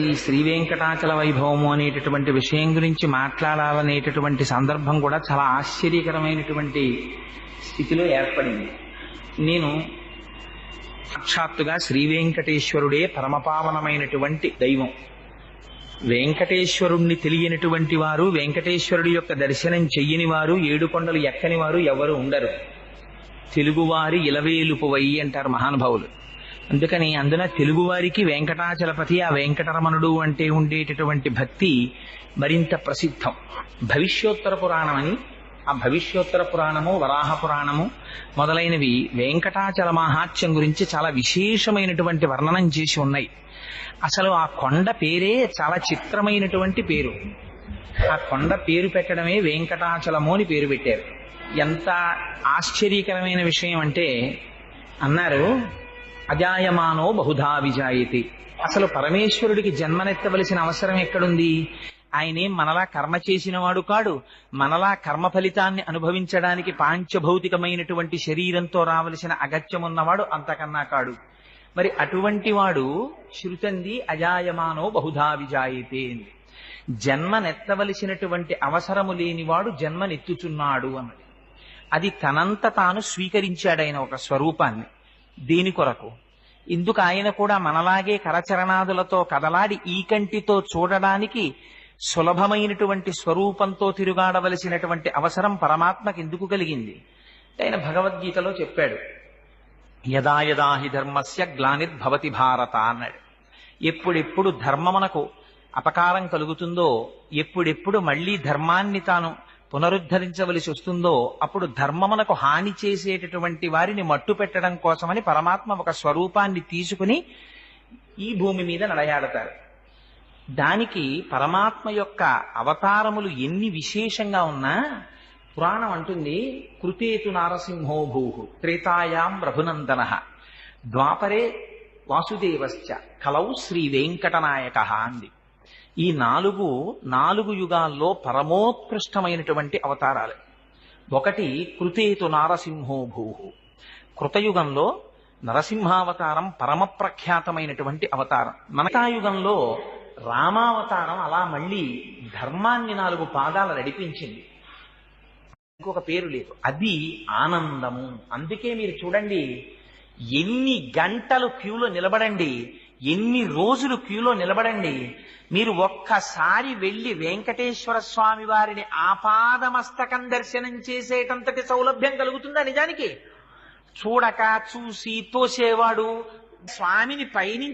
ఈ శ్రీ వెంకటాచల వైభవము అనేటటువంటి విషయం గురించి మాట్లాడాలనేటటువంటి సందర్భం కూడా చాలా ఆశ్చర్యకరమైనటువంటి స్థితిలో ఏర్పడింది. నేను సాక్షాత్తుగా శ్రీ వెంకటేశ్వరుడే పరమపావనమైనటువంటి దైవం. వెంకటేశ్వరుణ్ణి తెలియనటువంటి వారు వెంకటేశ్వరుడి యొక్క దర్శనం చెయ్యని వారు ఏడుకొండలు ఎక్కని వారు ఎవరు ఉండరు. తెలుగువారి ఇలవేలుపువై అంటారు మహానుభావులు. అందుకని అందున తెలుగువారికి వెంకటాచలపతి ఆ వెంకటరమణుడు అంటే ఉండేటటువంటి భక్తి మరింత ప్రసిద్ధం. భవిష్యోత్తర పురాణం అని ఆ భవిష్యోత్తర పురాణము వరాహ పురాణము మొదలైనవి వెంకటాచల మహాత్యం గురించి చాలా విశేషమైనటువంటి వర్ణనం చేసి ఉన్నాయి. అసలు ఆ కొండ పేరే చాలా చిత్రమైనటువంటి పేరు. ఆ కొండ పేరు పెట్టడమే వెంకటాచలము అని పేరు పెట్టారు. ఎంత ఆశ్చర్యకరమైన విషయం అంటే అన్నారు అజాయమానో బహుధా విజాయతి. అసలు పరమేశ్వరుడికి జన్మనెత్తవలసిన అవసరం ఎక్కడుంది? ఆయనే మనలా కర్మ చేసినవాడు కాడు. మనలా కర్మ ఫలితాన్ని అనుభవించడానికి పాంచభౌతికమైనటువంటి శరీరంతో రావలసిన అగత్యమున్నవాడు అంతకన్నా కాడు. మరి అటువంటి వాడు శృతంది అజాయమానో బహుధా విజాయితే జన్మనెత్తవలసినటువంటి అవసరము లేనివాడు జన్మనెత్తుచున్నాడు అన్నది. అది తనంత తాను స్వీకరించాడైన ఒక స్వరూపాన్ని. దేని కొరకు. ఇందుకు ఆయన కూడా మనలాగే కరచరణాదులతో కదలాడి ఈ కంటితో చూడడానికి సులభమైనటువంటి స్వరూపంతో తిరుగాడవలసినటువంటి అవసరం పరమాత్మకి ఎందుకు కలిగింది? ఆయన భగవద్గీతలో చెప్పాడు. యదా యదా హి ధర్మస్య గ్లానిర్భవతి భారత అన్నాడు. ఎప్పుడెప్పుడు ధర్మమునకు అపకారం కలుగుతుందో ఎప్పుడెప్పుడు మళ్ళీ ధర్మాన్ని తాను పునరుద్ధరించవలసి వస్తుందో అప్పుడు ధర్మమునకు హాని చేసేటటువంటి వారిని మట్టు పెట్టడం కోసమని పరమాత్మ ఒక స్వరూపాన్ని తీసుకుని ఈ భూమి మీద నడయాడతారు. దానికి పరమాత్మ యొక్క అవతారములు ఎన్ని విశేషంగా ఉన్నా పురాణం అంటుంది కృతేతు నారసింహో భూ త్రేతాయాం రఘునందన ద్వాపరే వాసుదేవశ్చ కలౌ శ్రీ వెంకటనాయక అంది. ఈ నాలుగు నాలుగు యుగాల్లో పరమోత్కృష్టమైనటువంటి అవతారాలు. ఒకటి కృతేతు నారసింహో భూ కృతయుగంలో నరసింహావతారం పరమ ప్రఖ్యాతమైనటువంటి అవతారం. మనతాయుగంలో రామావతారం అలా మళ్ళీ ధర్మాన్ని నాలుగు పాదాలు నడిపించింది. ఇంకొక పేరు లేదు. అది ఆనందము. అందుకే మీరు చూడండి ఎన్ని గంటలు క్యూలో నిలబడండి ఎన్ని రోజులు క్యూలో నిలబడండి. మీరు ఒక్కసారి వెళ్ళి వెంకటేశ్వర స్వామి వారిని ఆపాదమస్తకం దర్శనం చేసేటంతటి సౌలభ్యం కలుగుతుందా నిజానికి? చూడక చూసి తోసేవాడు స్వామిని పైనుంచి